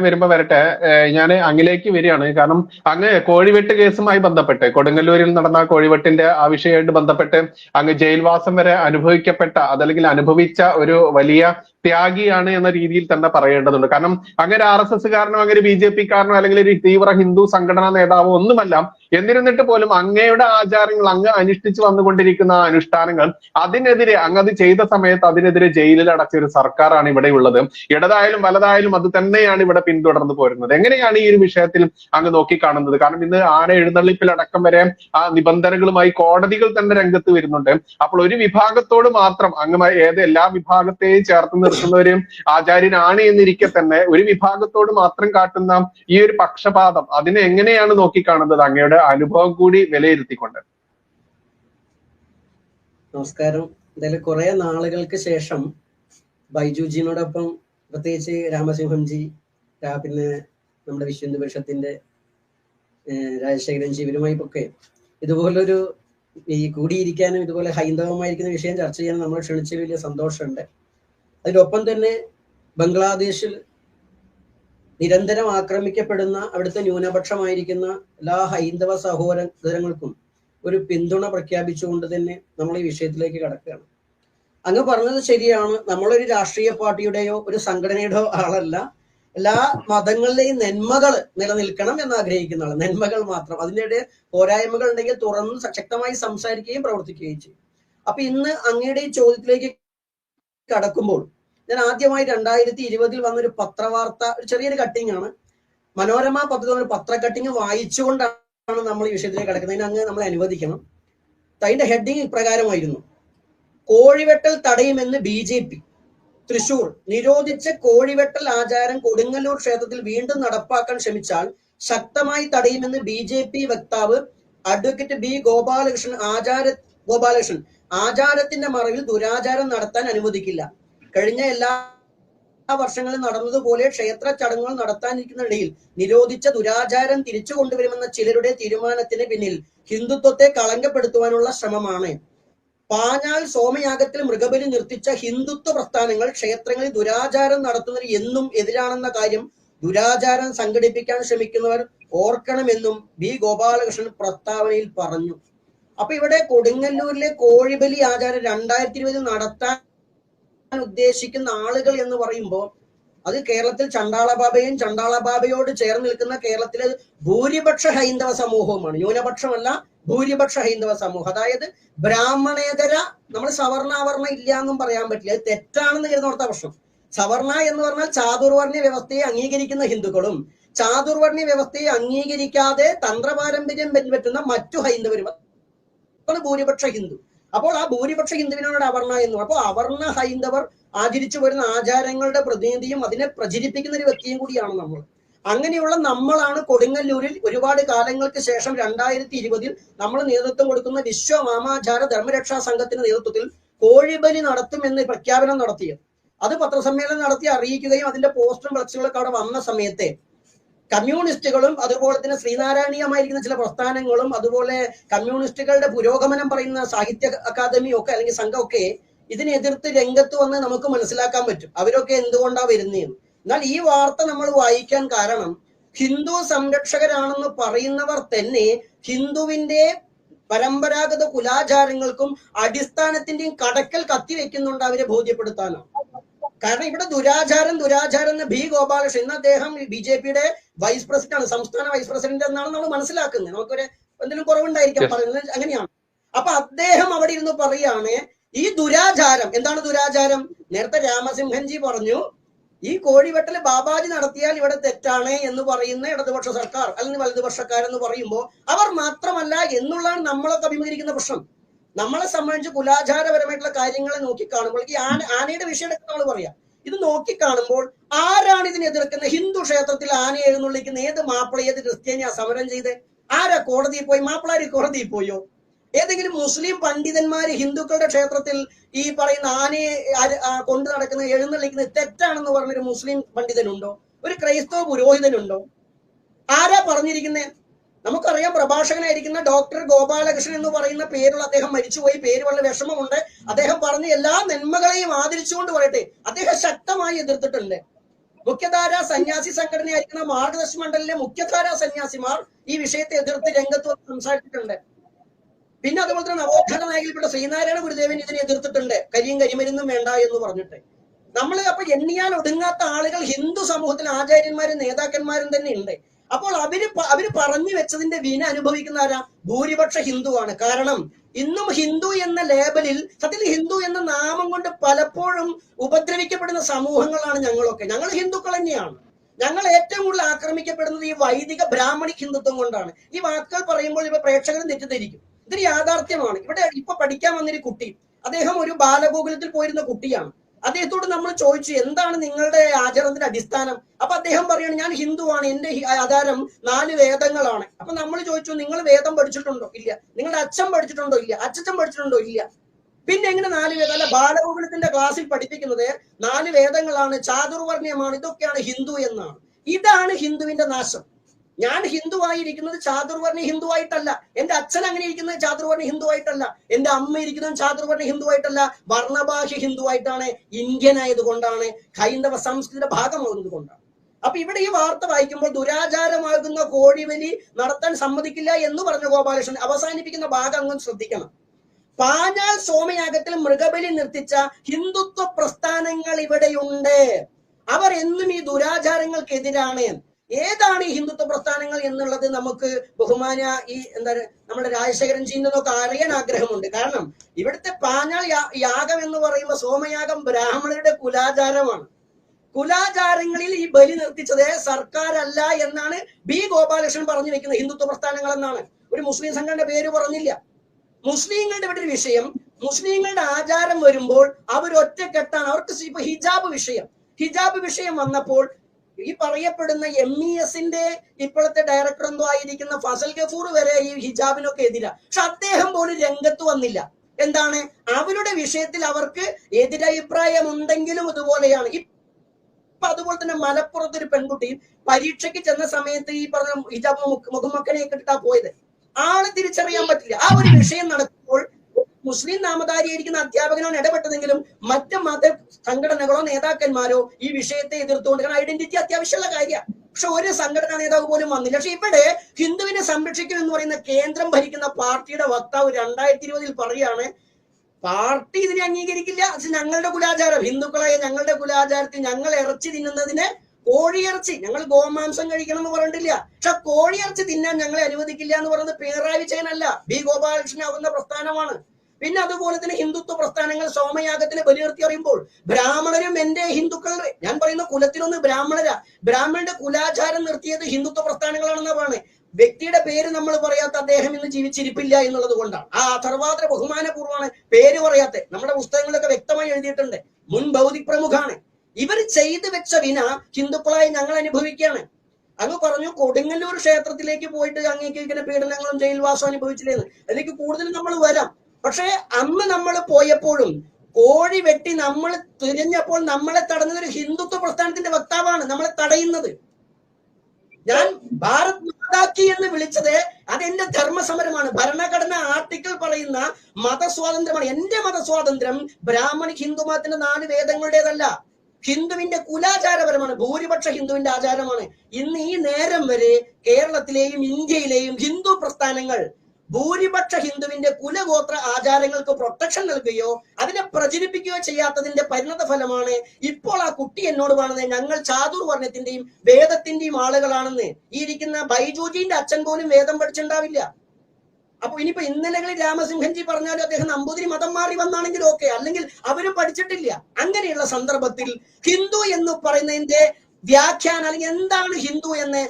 വരുമ്പോ വരട്ടെ. ഞാൻ അങ്ങിലേക്ക് വരികയാണ്. കാരണം അങ്ങ് കോഴിവെട്ട് കേസുമായി ബന്ധപ്പെട്ട് കൊടുങ്ങല്ലൂരിൽ നടന്ന കോഴിവെട്ടിന്റെ ആ വിഷയമായിട്ട് ബന്ധപ്പെട്ട് അങ്ങ് ജയിൽവാസം വരെ അനുഭവിക്കപ്പെട്ട അതല്ലെങ്കിൽ അനുഭവിച്ച ഒരു വലിയ ത്യാഗിയാണ് എന്ന രീതിയിൽ തന്നെ പറയേണ്ടതുണ്ട്. കാരണം അങ്ങനെ ആർ എസ് എസ് കാരനോ അങ്ങനെ ബി ജെ പി കാരനോ അല്ലെങ്കിൽ ഒരു തീവ്ര ഹിന്ദു സംഘടനാ നേതാവോ ഒന്നുമല്ല എന്നിരുന്നിട്ട് പോലും അങ്ങയുടെ ആചാരങ്ങൾ അങ്ങ് അനുഷ്ഠിച്ചു വന്നുകൊണ്ടിരിക്കുന്ന അനുഷ്ഠാനങ്ങൾ അതിനെതിരെ അങ്ങ് അത് ചെയ്ത സമയത്ത് അതിനെതിരെ ജയിലിൽ അടച്ച ഒരു സർക്കാരാണ് ഇവിടെ ഉള്ളത്. ഇടതായാലും വലതായാലും അത് തന്നെയാണ് ഇവിടെ പിന്തുടർന്നു പോരുന്നത്. എങ്ങനെയാണ് ഈ ഒരു വിഷയത്തിൽ അങ്ങ് നോക്കിക്കാണുന്നത്? കാരണം ഇന്ന് ആന എഴുന്നള്ളിപ്പിൽ അടക്കം വരെ ആ നിബന്ധനകളുമായി കോടതികൾ തന്നെ രംഗത്ത് വരുന്നുണ്ട്. അപ്പോൾ ഒരു വിഭാഗത്തോട് മാത്രം അങ്ങ് ഏത് എല്ലാ വിഭാഗത്തെയും ചേർത്ത് നിർത്തുന്ന ഒരു ആചാര്യനാണ് എന്നിരിക്കെ തന്നെ ഒരു വിഭാഗത്തോട് മാത്രം കാട്ടുന്ന ഈ ഒരു പക്ഷപാതം അതിനെ എങ്ങനെയാണ് നോക്കിക്കാണുന്നത്? അങ്ങയുടെ അനുഭവം കൂടി വിലയിരുത്തിക്കൊണ്ട്. നമസ്കാരം. എന്തായാലും കുറെ നാളുകൾക്ക് ശേഷം ബൈജുജിനോടൊപ്പം പ്രത്യേകിച്ച് രാമസിംഹംജി പിന്നെ നമ്മുടെ വിശ്വ ഹിന്ദു പരിഷത്തിന്റെ ഏഹ്, രാജശേഖരൻ ജി ഇവരുമായി ഒക്കെ ഇതുപോലൊരു ഈ കൂടിയിരിക്കാനും ഇതുപോലെ ഹൈന്ദവമായിരിക്കുന്ന വിഷയം ചർച്ച ചെയ്യാനും നമ്മൾ ക്ഷണിച്ച വലിയ സന്തോഷമുണ്ട്. അതിനൊപ്പം തന്നെ ബംഗ്ലാദേശിൽ നിരന്തരം ആക്രമിക്കപ്പെടുന്ന അവിടുത്തെ ന്യൂനപക്ഷമായിരിക്കുന്ന എല്ലാ ഹൈന്ദവ സഹോദരങ്ങൾക്കും ഒരു പിന്തുണ പ്രഖ്യാപിച്ചുകൊണ്ട് തന്നെ നമ്മൾ ഈ വിഷയത്തിലേക്ക് കടക്കുകയാണ്. അങ്ങ് പറഞ്ഞത് ശരിയാണ്. നമ്മളൊരു രാഷ്ട്രീയ പാർട്ടിയുടെയോ ഒരു സംഘടനയുടെയോ ആളല്ല. എല്ലാ മതങ്ങളിലെയും നന്മകൾ നിലനിൽക്കണം എന്ന് ആഗ്രഹിക്കുന്ന ആൾ നന്മകൾ മാത്രം. അതിന്റെ പോരായ്മകൾ ഉണ്ടെങ്കിൽ തുറന്ന് ശക്തമായി സംസാരിക്കുകയും പ്രവർത്തിക്കുകയും ചെയ്യും. അപ്പൊ ഇന്ന് അങ്ങയുടെ ഈ ചോദ്യത്തിലേക്ക് കടക്കുമ്പോൾ ഞാൻ ആദ്യമായി രണ്ടായിരത്തി ഇരുപതിൽ വന്നൊരു പത്രവാർത്ത ഒരു ചെറിയൊരു കട്ടിംഗ് ആണ്. മനോരമ പദ്ധതി ഒരു പത്ര കട്ടിങ് വായിച്ചുകൊണ്ടാണ് നമ്മൾ ഈ വിഷയത്തിലേക്ക് കടക്കുന്നത്. അങ്ങ് നമ്മൾ അനുവദിക്കണം. അതിന്റെ ഹെഡിങ് ഇപ്രകാരമായിരുന്നു. കോഴിവെട്ടൽ തടയുമെന്ന് ബി ജെ പി. തൃശൂർ നിരോധിച്ച കോഴിവെട്ടൽ ആചാരം കൊടുങ്ങല്ലൂർ ക്ഷേത്രത്തിൽ വീണ്ടും നടപ്പാക്കാൻ ശ്രമിച്ചാൽ ശക്തമായി തടയുമെന്ന് ബി ജെ പി വക്താവ് അഡ്വക്കേറ്റ് ബി ഗോപാലകൃഷ്ണൻ ആചാര ഗോപാലകൃഷ്ണൻ. ആചാരത്തിന്റെ മറവിൽ ദുരാചാരം നടത്താൻ അനുവദിക്കില്ല. കഴിഞ്ഞ എല്ലാ വർഷങ്ങളിൽ നടന്നതുപോലെ ക്ഷേത്ര ചടങ്ങുകൾ നടത്താനിരിക്കുന്നതിനിടയിൽ നിരോധിച്ച ദുരാചാരം തിരിച്ചു കൊണ്ടുവരുമെന്ന ചിലരുടെ തീരുമാനത്തിന് പിന്നിൽ ഹിന്ദുത്വത്തെ കളങ്കപ്പെടുത്തുവാനുള്ള ശ്രമമാണ്. പാഞ്ഞാൽ സോമയാഗത്തിൽ മൃഗബലി നിർത്തിച്ച ഹിന്ദുത്വ പ്രസ്ഥാനങ്ങൾ ക്ഷേത്രങ്ങളിൽ ദുരാചാരം നടത്തുന്നതിന് എന്നും എതിരാണെന്ന കാര്യം ദുരാചാരം സംഘടിപ്പിക്കാൻ ശ്രമിക്കുന്നവർ ഓർക്കണമെന്നും ബി ഗോപാലകൃഷ്ണൻ പ്രസ്താവനയിൽ പറഞ്ഞു. അപ്പൊ ഇവിടെ കൊടുങ്ങല്ലൂരിലെ കോഴിബലി ആചാരം രണ്ടായിരത്തി ഇരുപതിൽ നടത്താൻ ഉദ്ദേശിക്കുന്ന ആളുകൾ എന്ന് പറയുമ്പോൾ അത് കേരളത്തിൽ ചണ്ടാളബാബയും ചണ്ടാളബാബയോട് ചേർന്ന് നിൽക്കുന്ന കേരളത്തിലെ ഭൂരിപക്ഷ ഹൈന്ദവ സമൂഹവുമാണ്. ന്യൂനപക്ഷമല്ല ഭൂരിപക്ഷ ഹൈന്ദവ സമൂഹം. അതായത് ബ്രാഹ്മണേതര നമ്മൾ സവർണാവർണ ഇല്ല എന്നും പറയാൻ പറ്റില്ല. അത് തെറ്റാണെന്ന് കരുതുന്ന പ്രശ്നം. സവർണ എന്ന് പറഞ്ഞാൽ ചാതുർവർണ വ്യവസ്ഥയെ അംഗീകരിക്കുന്ന ഹിന്ദുക്കളും ചാതുർവർണ വ്യവസ്ഥയെ അംഗീകരിക്കാതെ തന്ത്രപാരമ്പര്യം പിൻപറ്റുന്ന മറ്റു ഹൈന്ദവരും. ഭൂരിപക്ഷ ഹിന്ദു. അപ്പോൾ ആ ഭൂരിപക്ഷ ഹിന്ദുവിനോട് അവർണ എന്നു. അപ്പോൾ അവർണ ഹൈന്ദവർ ആചരിച്ചു വരുന്ന ആചാരങ്ങളുടെ പ്രതിനിധിയും അതിനെ പ്രചരിപ്പിക്കുന്ന ഒരു വ്യക്തിയും കൂടിയാണ് നമ്മൾ. അങ്ങനെയുള്ള നമ്മളാണ് കൊടുങ്ങല്ലൂരിൽ ഒരുപാട് കാലങ്ങൾക്ക് ശേഷം രണ്ടായിരത്തി ഇരുപതിൽ നമ്മൾ നേതൃത്വം കൊടുക്കുന്ന വിശ്വ മാമാചാര ധർമ്മരക്ഷാ സംഘത്തിന്റെ നേതൃത്വത്തിൽ കോഴിബലി നടത്തുമെന്ന് പ്രഖ്യാപനം നടത്തിയത്. അത് പത്രസമ്മേളനം നടത്തി അറിയിക്കുകയും അതിന്റെ പോസ്റ്ററും ഫ്ലക്സുകളൊക്കെ അവിടെ വന്ന സമയത്തെ കമ്മ്യൂണിസ്റ്റുകളും അതുപോലെ തന്നെ ശ്രീനാരായണീയമായിരിക്കുന്ന ചില പ്രസ്ഥാനങ്ങളും അതുപോലെ കമ്മ്യൂണിസ്റ്റുകളുടെ പുരോഗമനം പറയുന്ന സാഹിത്യ അക്കാദമി ഒക്കെ അല്ലെങ്കിൽ സംഘമൊക്കെ ഇതിനെതിർത്ത് രംഗത്ത് വന്ന് നമുക്ക് മനസ്സിലാക്കാൻ പറ്റും. അവരൊക്കെ എന്തുകൊണ്ടാ വരുന്നതെന്ന് എന്നാൽ ഈ വാർത്ത നമ്മൾ വായിക്കാൻ കാരണം ഹിന്ദു സംരക്ഷകരാണെന്ന് പറയുന്നവർ തന്നെ ഹിന്ദുവിന്റെ പരമ്പരാഗത കുലാചാരങ്ങൾക്കും അടിസ്ഥാനത്തിന്റെയും കടക്കൽ കത്തിവെക്കുന്നുണ്ട് അവരെ ബോധ്യപ്പെടുത്താനാണ് കാരണം ഇവിടെ ദുരാചാരം ദുരാചാരം എന്ന് ബി. ഗോപാലകൃഷ്ണൻ. ഇന്ന് അദ്ദേഹം ബി ജെ പിയുടെ വൈസ് പ്രസിഡന്റ് ആണ് സംസ്ഥാന വൈസ് പ്രസിഡന്റ് എന്നാണ് നമ്മൾ മനസ്സിലാക്കുന്നത്. നമുക്കൊരു എന്തെങ്കിലും കുറവുണ്ടായിരിക്കാം പറയുന്നത്. അങ്ങനെയാണ്. അപ്പൊ അദ്ദേഹം അവിടെ ഇരുന്ന് പറയാണ് ഈ ദുരാചാരം എന്താണ് ദുരാചാരം? നേരത്തെ രാമസിംഹൻജി പറഞ്ഞു ഈ കോഴിവെട്ടൽ ബാബാജി നടത്തിയാൽ ഇവിടെ തെറ്റാണ് എന്ന് പറയുന്ന ഇടതുപക്ഷ സർക്കാർ അല്ലെങ്കിൽ വലതുപക്ഷക്കാരെന്ന് പറയുമ്പോൾ അവർ മാത്രമല്ല എന്നുള്ളതാണ് നമ്മളൊക്കെ അഭിമുഖീകരിക്കുന്ന പ്രശ്നം. നമ്മളെ സംബന്ധിച്ച് കുലാചാരപരമായിട്ടുള്ള കാര്യങ്ങളെ നോക്കി കാണുമ്പോൾ ഈ ആന ആനയുടെ വിഷയം നമ്മൾ പറയാം. ഇത് നോക്കി കാണുമ്പോൾ ആരാണ് ഇതിനെ എതിർക്കുന്ന ഹിന്ദു ക്ഷേത്രത്തിൽ ആന എഴുന്നള്ളിക്കുന്ന ഏത് മാപ്പിള ഏത് ക്രിസ്ത്യാനിയാ സമരം ചെയ്ത്? ആരാ കോടതിയിൽ പോയി? മാപ്പിളാര് കോടതിയിൽ പോയോ? ഏതെങ്കിലും മുസ്ലിം പണ്ഡിതന്മാര് ഹിന്ദുക്കളുടെ ക്ഷേത്രത്തിൽ ഈ പറയുന്ന ആനയെ കൊണ്ടു നടക്കുന്ന എഴുന്നള്ളിക്കുന്ന തെറ്റാണെന്ന് പറഞ്ഞൊരു മുസ്ലിം പണ്ഡിതനുണ്ടോ? ഒരു ക്രൈസ്തവ പുരോഹിതനുണ്ടോ? ആരാ പറഞ്ഞിരിക്കുന്നത് നമുക്കറിയാം പ്രഭാഷകനായിരിക്കുന്ന ഡോക്ടർ ഗോപാലകൃഷ്ണൻ എന്ന് പറയുന്ന പേരുള്ള അദ്ദേഹം മരിച്ചുപോയി. പേര് വളരെ വിഷമമുണ്ട്. അദ്ദേഹം പറഞ്ഞ എല്ലാ നന്മകളെയും ആദരിച്ചുകൊണ്ട് പറയട്ടെ. അദ്ദേഹം ശക്തമായി എതിർത്തിട്ടുണ്ട്. മുഖ്യധാര സന്യാസി സംഘടനയായിരിക്കുന്ന മാർഗദർശി മണ്ഡലിലെ മുഖ്യധാര സന്യാസിമാർ ഈ വിഷയത്തെ എതിർത്ത് രംഗത്ത് വന്ന് സംസാരിച്ചിട്ടുണ്ട്. പിന്നെ അതുപോലെ തന്നെ നവോത്ഥാന നായകയിൽപ്പെട്ട ശ്രീനാരായണ ഗുരുദേവൻ ഇതിനെ എതിർത്തിട്ടുണ്ട്. കരിയും കരിമരുന്നും വേണ്ട എന്ന് പറഞ്ഞിട്ട്. നമ്മൾ അപ്പൊ എണ്ണിയാൽ ഒതുങ്ങാത്ത ആളുകൾ ഹിന്ദു സമൂഹത്തിൽ ആചാര്യന്മാരും നേതാക്കന്മാരും തന്നെ ഉണ്ട്. അപ്പോൾ അവർ അവർ പറഞ്ഞു വെച്ചതിന്റെ വിന അനുഭവിക്കുന്ന ആരാ? ഭൂരിപക്ഷ ഹിന്ദുവാണ്. കാരണം ഇന്നും ഹിന്ദു എന്ന ലേബലിൽ സത്യത്തിൽ ഹിന്ദു എന്ന നാമം കൊണ്ട് പലപ്പോഴും ഉപദ്രവിക്കപ്പെടുന്ന സമൂഹങ്ങളാണ് ഞങ്ങളൊക്കെ. ഞങ്ങൾ ഹിന്ദുക്കൾ തന്നെയാണ്. ഞങ്ങൾ ഏറ്റവും കൂടുതൽ ആക്രമിക്കപ്പെടുന്നത് ഈ വൈദിക ബ്രാഹ്മണിക് ഹിന്ദുത്വം കൊണ്ടാണ്. ഈ വാക്കുകൾ പറയുമ്പോൾ ഇപ്പൊ പ്രേക്ഷകർ തെറ്റിദ്ധരിക്കും. ഇതൊരു യാഥാർത്ഥ്യമാണ്. ഇവിടെ ഇപ്പൊ പഠിക്കാൻ വന്നൊരു കുട്ടി അദ്ദേഹം ഒരു ബാലഗോകുലത്തിൽ പോയിരുന്ന കുട്ടിയാണ്. അദ്ദേഹത്തോട് നമ്മൾ ചോദിച്ചു എന്താണ് നിങ്ങളുടെ ആചരണത്തിന്റെ അടിസ്ഥാനം? അപ്പൊ അദ്ദേഹം പറയാണ് ഞാൻ ഹിന്ദുവാണ് എന്റെ ആധാരം നാല് വേദങ്ങളാണ്. അപ്പൊ നമ്മൾ ചോദിച്ചു നിങ്ങൾ വേദം പഠിച്ചിട്ടുണ്ടോ? ഇല്ല. നിങ്ങളുടെ അച്ഛൻ പഠിച്ചിട്ടുണ്ടോ? ഇല്ല. അച്ഛൻ പഠിച്ചിട്ടുണ്ടോ? ഇല്ല. പിന്നെ എങ്ങനെ നാല് വേദം അല്ല ബാലഗോകുലത്തിന്റെ ക്ലാസ്സിൽ പഠിപ്പിക്കുന്നത് നാല് വേദങ്ങളാണ് ചാതുർവർണയമാണ് ഇതൊക്കെയാണ് ഹിന്ദു എന്നാണ്. ഇതാണ് ഹിന്ദുവിന്റെ നാശം. ഞാൻ ഹിന്ദുവായിരിക്കുന്നത് ചാതുർവർണ ഹിന്ദുവായിട്ടല്ല. എന്റെ അച്ഛൻ അങ്ങനെ ഇരിക്കുന്നത് ചാതുർവർണ ഹിന്ദുവായിട്ടല്ല. എന്റെ അമ്മ ഇരിക്കുന്നത് ചാതുർവർണ ഹിന്ദുവായിട്ടല്ല. വർണഭാഷ ഹിന്ദുവായിട്ടാണ് ഇന്ത്യൻ ആയതുകൊണ്ടാണ് ഹൈന്ദവ സംസ്കൃതിയുടെ ഭാഗമാകുന്നത് കൊണ്ടാണ് അപ്പൊ ഇവിടെ ഈ വാർത്ത വായിക്കുമ്പോൾ ദുരാചാരമാകുന്ന കോഴിവലി നടത്താൻ സമ്മതിക്കില്ല എന്ന് പറഞ്ഞ ഗോപാലകൃഷ്ണൻ അവസാനിപ്പിക്കുന്ന ഭാഗം അങ്ങ് ശ്രദ്ധിക്കണം. പാഞ്ഞാൽ സോമയാഗത്തിൽ മൃഗബലി നിർത്തിച്ച ഹിന്ദുത്വ പ്രസ്ഥാനങ്ങൾ ഇവിടെയുണ്ട്. അവർ എന്നും ഈ ദുരാചാരങ്ങൾക്കെതിരാണ്. ഏതാണ് ഈ ഹിന്ദുത്വ പ്രസ്ഥാനങ്ങൾ എന്നുള്ളത് നമുക്ക് ബഹുമാന ഈ എന്താ നമ്മുടെ രാജശേഖരൻ ചെയ്യുന്നതൊക്കെ അറിയാൻ ആഗ്രഹമുണ്ട്. കാരണം ഇവിടുത്തെ പാഞ്ഞാൾ യാഗം എന്ന് പറയുമ്പോൾ സോമയാഗം ബ്രാഹ്മണരുടെ കുലാചാരമാണ്. കുലാചാരങ്ങളിൽ ഈ ബലി നിർത്തിച്ചത് സർക്കാരല്ല എന്നാണ് ബി ഗോപാലകൃഷ്ണൻ പറഞ്ഞു വെക്കുന്നത് ഹിന്ദുത്വ പ്രസ്ഥാനങ്ങൾ എന്നാണ് ഒരു മുസ്ലിം സംഘടന പേര് പറഞ്ഞില്ല. മുസ്ലിങ്ങളുടെ ഇവിടെ ഒരു വിഷയം മുസ്ലിങ്ങളുടെ ആചാരം വരുമ്പോൾ അവർ ഒറ്റക്കെട്ടാണ് അവർക്ക് ഇപ്പൊ ഹിജാബ് വിഷയം. ഹിജാബ് വിഷയം വന്നപ്പോൾ ഈ പറയപ്പെടുന്ന എം ഇ എസിന്റെ ഇപ്പോഴത്തെ ഡയറക്ടർ എന്തോ ആയിരിക്കുന്ന ഫസൽ ഗഫൂർ വരെ ഈ ഹിജാബിനൊക്കെ എതിരാ. പക്ഷെ അദ്ദേഹം പോലും രംഗത്ത് വന്നില്ല. എന്താണ്? അവരുടെ വിഷയത്തിൽ അവർക്ക് എതിരഭിപ്രായം ഉണ്ടെങ്കിലും ഇതുപോലെയാണ്. ഇപ്പൊ അതുപോലെ തന്നെ മലപ്പുറത്ത് ഒരു പെൺകുട്ടി പരീക്ഷയ്ക്ക് ചെന്ന സമയത്ത് ഈ പറഞ്ഞ ഹിജാബ് മുഖ- മുഖമക്കനെ കിട്ടാ പോയത്. ആളെ തിരിച്ചറിയാൻ പറ്റില്ല. ആ ഒരു വിഷയം നടക്കുമ്പോൾ മുസ്ലിം നാമധാരിയായിരിക്കുന്ന അധ്യാപകനാണ് ഇടപെട്ടതെങ്കിലും മറ്റ് മത സംഘടനകളോ നേതാക്കന്മാരോ ഈ വിഷയത്തെ എതിർത്തുകൊണ്ട് കാരണം ഐഡന്റിറ്റി അത്യാവശ്യമുള്ള കാര്യമാണ് പക്ഷെ ഒരു സംഘടനാ നേതാവ് പോലും വന്നില്ല. പക്ഷെ ഇവിടെ ഹിന്ദുവിനെ സംരക്ഷിക്കും എന്ന് പറയുന്ന കേന്ദ്രം ഭരിക്കുന്ന പാർട്ടിയുടെ വക്താവ് രണ്ടായിരത്തി ഇരുപതിൽ പറയാണ് പാർട്ടി ഇതിനെ അംഗീകരിക്കില്ല. അത് ഞങ്ങളുടെ കുലാചാരം. ഹിന്ദുക്കളായ ഞങ്ങളുടെ കുലാചാരത്തിൽ ഞങ്ങൾ ഇറച്ചി തിന്നുന്നതിന് കോഴിയിറച്ചി. ഞങ്ങൾ ഗോമാംസം കഴിക്കണം എന്ന് പറഞ്ഞിട്ടില്ല. പക്ഷെ കോഴിയിറച്ചി തിന്നാൻ ഞങ്ങളെ അനുവദിക്കില്ല എന്ന് പറയുന്നത് പിണറായി വിജയനല്ല. ബി ഗോപാലകൃഷ്ണൻ ആവുന്ന പ്രസ്ഥാനമാണ്. പിന്നെ അതുപോലെ തന്നെ ഹിന്ദുത്വ പ്രസ്ഥാനങ്ങൾ സോമയാഗത്തിന് ബലിയർത്തി അറിയുമ്പോൾ ബ്രാഹ്മണരും എന്റെ ഹിന്ദുക്കൾ ഞാൻ പറയുന്ന കുലത്തിലൊന്ന് ബ്രാഹ്മണരാ. ബ്രാഹ്മണന്റെ കുലാചാരം നിർത്തിയത് ഹിന്ദുത്വ പ്രസ്ഥാനങ്ങളാണെന്നതാണ് വ്യക്തിയുടെ പേര് നമ്മൾ പറയാത്ത അദ്ദേഹം ഇന്ന് ജീവിച്ചിരിപ്പില്ല എന്നുള്ളത് കൊണ്ടാണ്. ആ അഥർവാത്ര ബഹുമാനപൂർവമാണ് പേര് പറയാത്ത നമ്മുടെ പുസ്തകങ്ങളിലൊക്കെ വ്യക്തമായി എഴുതിയിട്ടുണ്ട്. മുൻ ഭൗതിക് പ്രമുഖാണ് ഇവർ ചെയ്തു വെച്ച വിന ഹിന്ദുക്കളായി ഞങ്ങൾ അനുഭവിക്കുകയാണ്. അങ്ങ് പറഞ്ഞു കൊടുങ്ങല്ലൂർ ക്ഷേത്രത്തിലേക്ക് പോയിട്ട് അങ്ങേക്ക് ഇങ്ങനെ പീഡനങ്ങളും ജയിൽവാസം അനുഭവിച്ചില്ലേന്ന് അതിലേക്ക് കൂടുതൽ നമ്മൾ വരാം. പക്ഷേ അന്ന് നമ്മൾ പോയപ്പോഴും കോഴി വെട്ടി നമ്മൾ തിരിഞ്ഞപ്പോൾ നമ്മളെ തടഞ്ഞത് ഒരു ഹിന്ദുത്വ പ്രസ്ഥാനത്തിന്റെ വക്താവാണ് നമ്മളെ തടയുന്നത്. ഞാൻ ഭാരത് മാതാക്കി എന്ന് വിളിച്ചത് അത് എന്റെ ധർമ്മസമരമാണ്. ഭരണഘടന ആർട്ടിക്കിൾ പറയുന്ന മതസ്വാതന്ത്ര്യമാണ്. എന്റെ മതസ്വാതന്ത്ര്യം ബ്രാഹ്മണ ഹിന്ദു മതത്തിന്റെ നാല് വേദങ്ങളുടേതല്ല. ഹിന്ദുവിന്റെ കുലാചാരപരമാണ്. ഭൂരിപക്ഷ ഹിന്ദുവിന്റെ ആചാരമാണ്. ഇന്ന് ഈ നേരം വരെ കേരളത്തിലെയും ഇന്ത്യയിലെയും ഹിന്ദു പ്രസ്ഥാനങ്ങൾ ഭൂരിപക്ഷ ഹിന്ദുവിന്റെ കുലഗോത്ര ആചാരങ്ങൾക്ക് പ്രൊട്ടക്ഷൻ നൽകുകയോ അതിനെ പ്രചരിപ്പിക്കുകയോ ചെയ്യാത്തതിന്റെ പരിണത ഫലമാണ് ഇപ്പോൾ ആ കുട്ടി എന്നോട് പറഞ്ഞത്. ഞങ്ങൾ ചാതുർ വർണത്തിന്റെയും വേദത്തിന്റെയും ആളുകളാണെന്ന്. ഈ ഇരിക്കുന്ന ബൈജൂജിന്റെ അച്ഛൻ പോലും വേദം പഠിച്ചിട്ടുണ്ടാവില്ല. അപ്പൊ ഇനിയിപ്പോ ഇന്നലകളിൽ രാമസിംഹൻജി പറഞ്ഞാലും അദ്ദേഹം നമ്പൂതിരി മതം മാറി വന്നാണെങ്കിൽ ഓക്കെ. അല്ലെങ്കിൽ അവരും പഠിച്ചിട്ടില്ല. അങ്ങനെയുള്ള സന്ദർഭത്തിൽ ഹിന്ദു എന്ന് പറയുന്നതിന്റെ വ്യാഖ്യാനം അല്ലെങ്കിൽ എന്താണ് ഹിന്ദു എന്ന്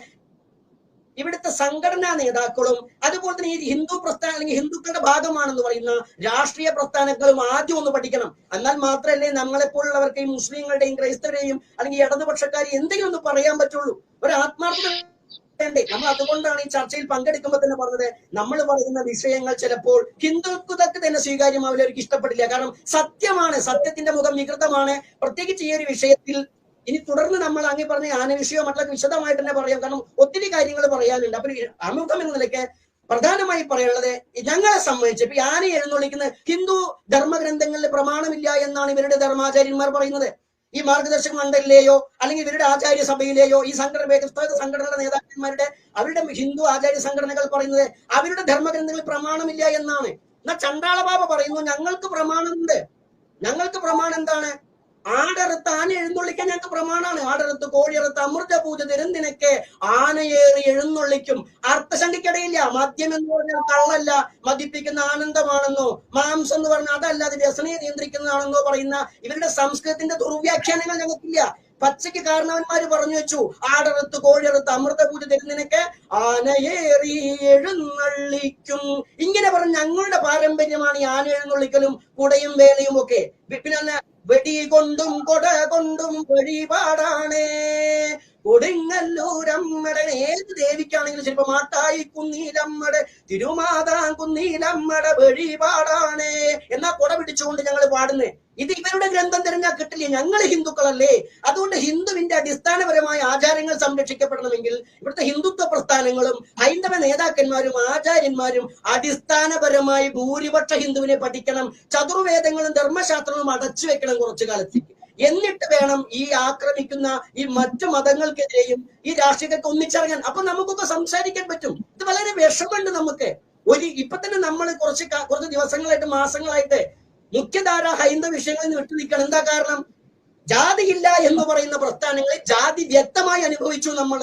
ഇവിടുത്തെ സംഘടനാ നേതാക്കളും അതുപോലെ തന്നെ ഈ ഹിന്ദു പ്രസ്ഥാനം അല്ലെങ്കിൽ ഹിന്ദുക്കളുടെ ഭാഗമാണെന്ന് പറയുന്ന രാഷ്ട്രീയ പ്രസ്ഥാനങ്ങളും ആദ്യം ഒന്ന് പഠിക്കണം. എന്നാൽ മാത്രമല്ലേ നമ്മളെപ്പോലുള്ളവർക്ക് ഈ മുസ്ലിങ്ങളുടെയും ക്രൈസ്തവരെയും അല്ലെങ്കിൽ ഇടതുപക്ഷക്കാരെയും എന്തെങ്കിലും ഒന്ന് പറയാൻ പറ്റുള്ളൂ. ഒരു ആത്മാർത്ഥത നമ്മൾ അതുകൊണ്ടാണ് ഈ ചർച്ചയിൽ പങ്കെടുക്കുമ്പോൾ തന്നെ പറഞ്ഞത് നമ്മൾ പറയുന്ന വിഷയങ്ങൾ ചിലപ്പോൾ ഹിന്ദുത്വക്ക് തന്നെ സ്വീകാര്യമാവില്ല അവർക്ക് ഇഷ്ടപ്പെടില്ല. കാരണം സത്യമാണ് സത്യത്തിന്റെ മുഖം വികൃതമാണ്. പ്രത്യേകിച്ച് ഈ ഒരു വിഷയത്തിൽ ഇനി തുടർന്ന് നമ്മൾ അങ്ങ് പറഞ്ഞ ആന വിഷയം മറ്റൊക്കെ വിശദമായിട്ട് തന്നെ പറയാം. കാരണം ഒത്തിരി കാര്യങ്ങൾ പറയാനുണ്ട്. അപ്പൊ അമുഖം എന്ന നിലയ്ക്ക് പ്രധാനമായി പറയാനുള്ളത് ഞങ്ങളെ സംബന്ധിച്ച് ഇപ്പൊ ആന എഴുന്നള്ളിക്കുന്ന ഹിന്ദു ധർമ്മഗ്രന്ഥങ്ങളിൽ പ്രമാണമില്ല എന്നാണ് ഇവരുടെ ധർമാചാര്യന്മാർ പറയുന്നത്. ഈ മാർഗദർശക മണ്ഡലിലെയോ അല്ലെങ്കിൽ ഇവരുടെ ആചാര്യ സഭയിലെയോ ഈ സംഘടന വ്യത്യസ്ത സംഘടനകളുടെ നേതാക്കന്മാരുടെ അവരുടെ ഹിന്ദു ആചാര്യ സംഘടനകൾ പറയുന്നത് അവരുടെ ധർമ്മഗ്രന്ഥങ്ങളിൽ പ്രമാണമില്ല എന്നാണ്. എന്നാൽ ചണ്ടാളബാബ പറയുന്നു ഞങ്ങൾക്ക് പ്രമാണമുണ്ട്. ഞങ്ങൾക്ക് പ്രമാണം എന്താണ്? ആടറുത്ത് ആന എഴുന്നള്ളിക്കാൻ ഞങ്ങൾക്ക് പ്രമാണമാണ്. ആടറുത്ത് കോഴിയറുത്ത് അമൃത പൂജ തിരുന്തിനൊക്കെ ആനയേറി എഴുന്നള്ളിക്കും. അർത്ഥശങ്കയ്ക്കിടയില്ല മദ്യം എന്ന് പറഞ്ഞാൽ കള്ളല്ല. മദ്യപ്പിക്കുന്ന ആനന്ദമാണെന്നോ മാംസം എന്ന് പറഞ്ഞാൽ അതല്ല. അത് വ്യസനയെ നിയന്ത്രിക്കുന്നതാണെന്നോ പറയുന്ന ഇവരുടെ സംസ്കൃതത്തിന്റെ ദുർവ്യാഖ്യാനങ്ങൾ ഞങ്ങൾക്കില്ല. പച്ചയ്ക്ക് കാരണവന്മാര് പറഞ്ഞു വെച്ചു. ആടറുത്ത് കോഴിയറുത്ത് അമൃത പൂജ തരുന്നതിനൊക്കെ ആനയേറി എഴുന്നള്ളിക്കും. ഇങ്ങനെ പറഞ്ഞ ഞങ്ങളുടെ പാരമ്പര്യമാണ് ഈ ആന എഴുന്നള്ളിക്കലും കുടയും വേലയും ഒക്കെ. പിന്നെ വെടി കൊണ്ടും കൊട കൊണ്ടും വഴിപാടാണേ. കൊടുങ്ങല്ലൂരമ്മടെ ഏത് ദേവിക്കാണെങ്കിലും ചിലപ്പോ മാട്ടായി കുന്നീലമ്മടെ തിരുമാതാ കുന്നീലമ്മടെ വഴിപാടാണ്. എന്നാ കൊട പിടിച്ചുകൊണ്ട് ഞങ്ങൾ പാടുന്നേ? ഇത് ഇവരുടെ ഗ്രന്ഥം തിരഞ്ഞാൽ കിട്ടില്ല? ഞങ്ങൾ ഹിന്ദുക്കളല്ലേ? അതുകൊണ്ട് ഹിന്ദുവിന്റെ അടിസ്ഥാനപരമായ ആചാരങ്ങൾ സംരക്ഷിക്കപ്പെടണമെങ്കിൽ ഇവിടുത്തെ ഹിന്ദുത്വ പ്രസ്ഥാനങ്ങളും ഹൈന്ദവ നേതാക്കന്മാരും ആചാര്യന്മാരും അടിസ്ഥാനപരമായി ഭൂരിപക്ഷ ഹിന്ദുവിനെ പഠിക്കണം. ചതുർവേദങ്ങളും ധർമ്മശാസ്ത്രങ്ങളും അടച്ചു വെക്കണം കുറച്ചു കാലത്തേക്ക്. എന്നിട്ട് വേണം ഈ ആക്രമിക്കുന്ന ഈ മറ്റു മതങ്ങൾക്കെതിരെയും ഈ രാഷ്ട്രീയത്തെ ഒന്നിച്ചിറങ്ങാൻ അപ്പൊ നമുക്കൊക്കെ സംസാരിക്കാൻ പറ്റും. ഇത് വളരെ വിഷമുണ്ട് നമുക്ക്. ഒരു ഇപ്പൊ തന്നെ നമ്മൾ കുറച്ച് കുറച്ച് ദിവസങ്ങളായിട്ട് മാസങ്ങളായിട്ട് മുഖ്യധാര ഹൈന്ദവ വിഷയങ്ങളിൽ നിന്ന് വിട്ടുനിൽക്കണം എന്താ കാരണം? ജാതിയില്ല എന്ന് പറയുന്ന പ്രസ്ഥാനങ്ങളെ ജാതി വ്യക്തമായി അനുഭവിച്ചു നമ്മൾ.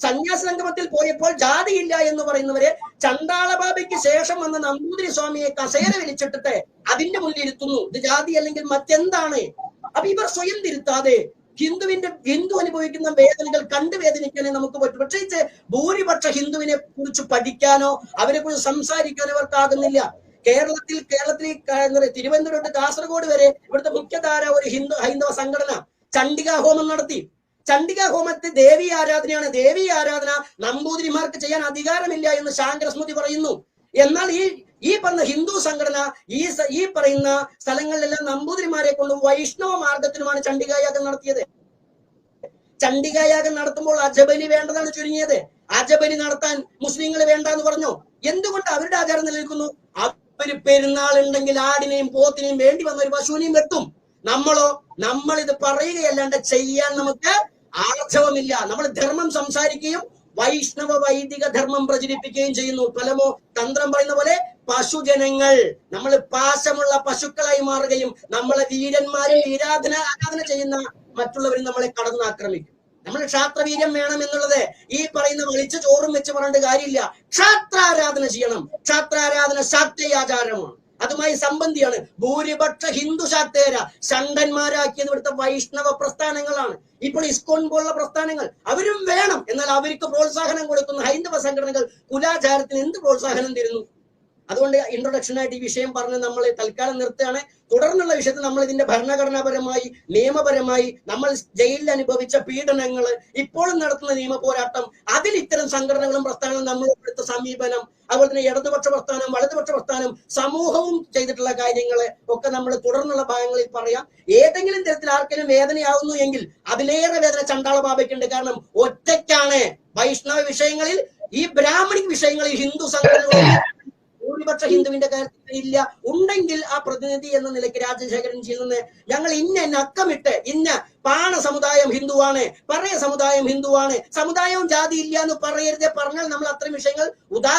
സന്യാസ സംഗമത്തിൽ പോയപ്പോൾ ജാതിയില്ല എന്ന് പറയുന്നവരെ ചണ്ടാളബാബയ്ക്ക് ശേഷം വന്ന നമ്പൂതിരി സ്വാമിയെ കസേര വലിച്ചിട്ടിട്ട് അതിന്റെ മുന്നിൽ ഇരുത്തുന്നു ഇത് ജാതി അല്ലെങ്കിൽ മറ്റെന്താണ്? അപ്പൊ ഇവർ സ്വയം തിരുത്താതെ ഹിന്ദുവിന്റെ ഹിന്ദു അനുഭവിക്കുന്ന വേദനകൾ കണ്ടു വേദനിക്കാനേ നമുക്ക് പറ്റും. പ്രത്യേകിച്ച് ഭൂരിപക്ഷ ഹിന്ദുവിനെ കുറിച്ച് പഠിക്കാനോ അവരെ കുറിച്ച് സംസാരിക്കാനോ അവർക്കാകുന്നില്ല. കേരളത്തിൽ കേരളത്തിൽ തിരുവനന്തപുരം കാസർഗോഡ് വരെ ഇവിടുത്തെ മുഖ്യധാര ഒരു ഹിന്ദു ഹൈന്ദവ സംഘടന ചണ്ഡിക ഹോമം നടത്തി. ചണ്ഡിക ഹോമത്തെ ദേവി ആരാധനയാണ്. ദേവി ആരാധന നമ്പൂതിരിമാർക്ക് ചെയ്യാൻ അധികാരമില്ല എന്ന് ശാങ്കരസ്മൃതി പറയുന്നു. എന്നാൽ ഈ ഈ പറഞ്ഞ ഹിന്ദു സംഘടന ഈ ഈ പറയുന്ന സ്ഥലങ്ങളിലെല്ലാം നമ്പൂതിരിമാരെ കൊണ്ട് വൈഷ്ണവ മാർഗത്തിനുമാണ് ചണ്ഡികായാഗം നടത്തിയത്. ചണ്ഡികായാഗം നടത്തുമ്പോൾ അജബലി വേണ്ടതാണ് ചുരുങ്ങിയത്. അജബലി നടത്താൻ മുസ്ലിങ്ങൾ വേണ്ട എന്ന് പറഞ്ഞു. എന്തുകൊണ്ട് അവരുടെ ആചാരം നിലനിൽക്കുന്നു? അവർ പെരുന്നാൾ ഉണ്ടെങ്കിൽ ആടിനെയും പോത്തിനെയും വേണ്ടി വന്ന ഒരു പശുവിനെയും വെട്ടും. നമ്മളോ നമ്മൾ ഇത് പറയുകയല്ലാണ്ട് ചെയ്യാൻ നമുക്ക് ആർജവമില്ല. നമ്മൾ ധർമ്മം സംസാരിക്കുകയും വൈഷ്ണവ വൈദിക ധർമ്മം പ്രചരിപ്പിക്കുകയും ചെയ്യുന്നു. ഫലമോ തന്ത്രം പറയുന്ന പോലെ പശുജനങ്ങൾ നമ്മൾ പാശമുള്ള പശുക്കളായി മാറുകയും നമ്മളെ വീരന്മാരെ വീരാധന ആരാധന ചെയ്യുന്ന മറ്റുള്ളവരും നമ്മളെ കടന്നാക്രമിക്കും നമ്മൾ ക്ഷാത്രവീര്യം വേണം എന്നുള്ളത് ഈ പറയുന്ന വിളിച്ച് ചോറും വെച്ച് പറഞ്ഞിട്ട് കാര്യമില്ല. ക്ഷാത്രാരാധന ചെയ്യണം. ക്ഷാത്രാരാധന ശാക്തയാചാരമാണ്. അതുമായി സംബന്ധിയാണ്. ഭൂരിപക്ഷ ഹിന്ദു ശാക്തേര ഷണ്ടന്മാരാക്കിയത് ഇവിടുത്തെ വൈഷ്ണവ പ്രസ്ഥാനങ്ങളാണ്. ഇപ്പോൾ ഇസ്കോൺ പോലുള്ള പ്രസ്ഥാനങ്ങൾ അവരും വേണം. എന്നാൽ അവർക്ക് പ്രോത്സാഹനം കൊടുക്കുന്ന ഹൈന്ദവ സംഘടനകൾ കുലാചാരത്തിന് എന്ത് പ്രോത്സാഹനം തരുന്നു? അതുകൊണ്ട് ഇൻട്രൊഡക്ഷൻ ആയിട്ട് ഈ വിഷയം പറഞ്ഞ് നമ്മൾ തൽക്കാലം നിർത്തുകയാണ്. തുടർന്നുള്ള വിഷയത്തിൽ നമ്മൾ ഇതിന്റെ ഭരണഘടനാപരമായി നിയമപരമായി നമ്മൾ ജയിലിൽ അനുഭവിച്ച പീഡനങ്ങൾ ഇപ്പോഴും നടത്തുന്ന നിയമ പോരാട്ടം അതിൽ ഇത്തരം സംഘടനകളും പ്രസ്ഥാനങ്ങളും നമ്മൾ എടുത്ത സമീപനം അതുപോലെ തന്നെ ഇടതുപക്ഷ പ്രസ്ഥാനം വലതുപക്ഷ പ്രസ്ഥാനം സമൂഹവും ചെയ്തിട്ടുള്ള കാര്യങ്ങൾ ഒക്കെ നമ്മൾ തുടർന്നുള്ള ഭാഗങ്ങളിൽ പറയാം. ഏതെങ്കിലും തരത്തിൽ ആർക്കെങ്കിലും വേദനയാവുന്നു എങ്കിൽ അതിലേറെ വേദന ചണ്ടാള ബാബയ്ക്കുണ്ട്. കാരണം ഒറ്റയ്ക്കാണ് വൈഷ്ണവ വിഷയങ്ങളിൽ ഈ ബ്രാഹ്മണിക് വിഷയങ്ങളിൽ ഹിന്ദു സംഘടനകളിൽ ഭൂരിപക്ഷ ഹിന്ദുവിന്റെ കാര്യത്തിൽ ഇല്ല. ഉണ്ടെങ്കിൽ ആ പ്രതിനിധി എന്ന നിലയ്ക്ക് രാജശേഖരൻ ചെയ്യുന്നത് ഞങ്ങൾ ഇന്ന നക്കമിട്ട് ഇന്ന പാണ സമുദായം ഹിന്ദുവാണ് പറയ സമുദായം ഹിന്ദുവാണ് സമുദായവും ജാതി ഇല്ല എന്ന് പറയരുതേ പറഞ്ഞാൽ നമ്മൾ അത്രയും വിഷയങ്ങൾ ഉദാ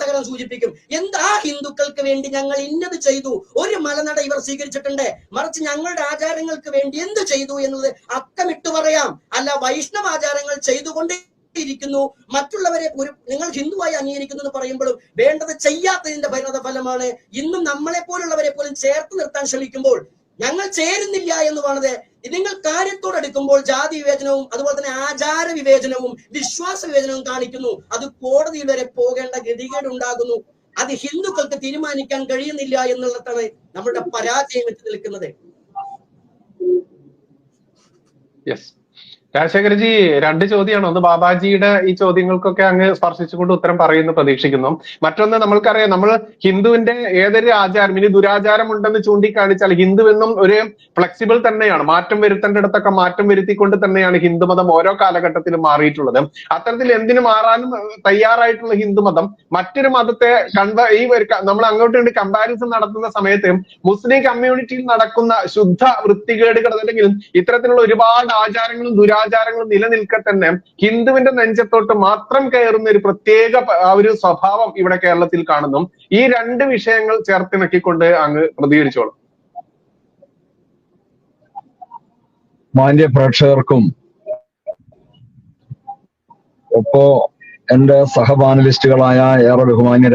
സകലം സൂചിപ്പിക്കും. എന്താ ഹിന്ദുക്കൾക്ക് വേണ്ടി ഞങ്ങൾ ഇന്നത് ചെയ്തു? ഒരു മലനട ഇവർ സ്വീകരിച്ചിട്ടുണ്ട്. മറിച്ച് ഞങ്ങളുടെ ആചാരങ്ങൾക്ക് വേണ്ടി എന്ത് ചെയ്തു എന്നത് അക്കമിട്ട് പറയാം. അല്ല വൈഷ്ണവ ആചാരങ്ങൾ ചെയ്തുകൊണ്ട് ഇരിക്കുന്നു മറ്റുള്ളവരെ ഒരു നിങ്ങൾ ഹിന്ദുവായി അംഗീകരിക്കുന്നു എന്ന് പറയുമ്പോഴും വേണ്ടത് ചെയ്യാത്തതിന്റെ പരിണത ഫലമാണ് ഇന്നും നമ്മളെ പോലുള്ളവരെ പോലും ചേർത്ത് നിർത്താൻ ശ്രമിക്കുമ്പോൾ ഞങ്ങൾ ചേരുന്നില്ല എന്ന് പറഞ്ഞത് നിങ്ങൾ കാര്യത്തോടെടുക്കുമ്പോൾ ജാതി വിവേചനവും അതുപോലെ തന്നെ ആചാര വിവേചനവും വിശ്വാസ വിവേചനവും കാണിക്കുന്നു. അത് കോടതിയിൽ വരെ പോകേണ്ട ഗതികേട് ഉണ്ടാകുന്നു. അത് ഹിന്ദുക്കൾക്ക് തീരുമാനിക്കാൻ കഴിയുന്നില്ല എന്നുള്ളതാണ് നമ്മുടെ പരാജയം വെച്ച് നിൽക്കുന്നത്. യെസ് രാജശേഖരജി രണ്ട് ചോദ്യമാണ്. ഒന്ന് ബാബാജിയുടെ ഈ ചോദ്യങ്ങൾക്കൊക്കെ അങ്ങ് സ്പർശിച്ചുകൊണ്ട് ഉത്തരം പറയുന്നു പ്രതീക്ഷിക്കുന്നു. മറ്റൊന്ന് നമ്മൾക്കറിയാം നമ്മൾ ഹിന്ദുവിന്റെ ഏതൊരു ആചാരം ഇനി ദുരാചാരം ഉണ്ടെന്ന് ചൂണ്ടിക്കാണിച്ചാൽ ഹിന്ദു എന്നും ഒരു ഫ്ലെക്സിബിൾ തന്നെയാണ്. മാറ്റം വരുത്തേണ്ടിടത്തൊക്കെ മാറ്റം വരുത്തിക്കൊണ്ട് തന്നെയാണ് ഹിന്ദുമതം ഓരോ കാലഘട്ടത്തിലും മാറിയിട്ടുള്ളത്. അത്തരത്തിൽ എന്തിനു മാറാനും തയ്യാറായിട്ടുള്ള ഹിന്ദുമതം മറ്റൊരു മതത്തെ കൺവ ഈ നമ്മൾ അങ്ങോട്ട് വേണ്ടി കമ്പാരിസൺ നടത്തുന്ന സമയത്ത് മുസ്ലിം കമ്മ്യൂണിറ്റിയിൽ നടക്കുന്ന ശുദ്ധ വൃത്തികേടുകൾ അല്ലെങ്കിൽ ഇത്തരത്തിലുള്ള ഒരുപാട് ആചാരങ്ങളും ദുരാചാരങ്ങളും നിലനിൽക്കെ തന്നെ ഹിന്ദുവിന്റെ നെഞ്ചത്തോട്ട് മാത്രം കയറുന്ന ഒരു പ്രത്യേക ആ ഒരു സ്വഭാവം ഇവിടെ കേരളത്തിൽ കാണുന്നു. ഈ രണ്ട് വിഷയങ്ങൾ ചേർത്തിണക്കിക്കൊണ്ട് അങ്ങ് പ്രതികരിച്ചോളൂ. മാന്യ പ്രേക്ഷകർക്കും ഒപ്പോ എന്റെ സഹപാനലിസ്റ്റുകളായ ഏറെ ബഹുമാന്യ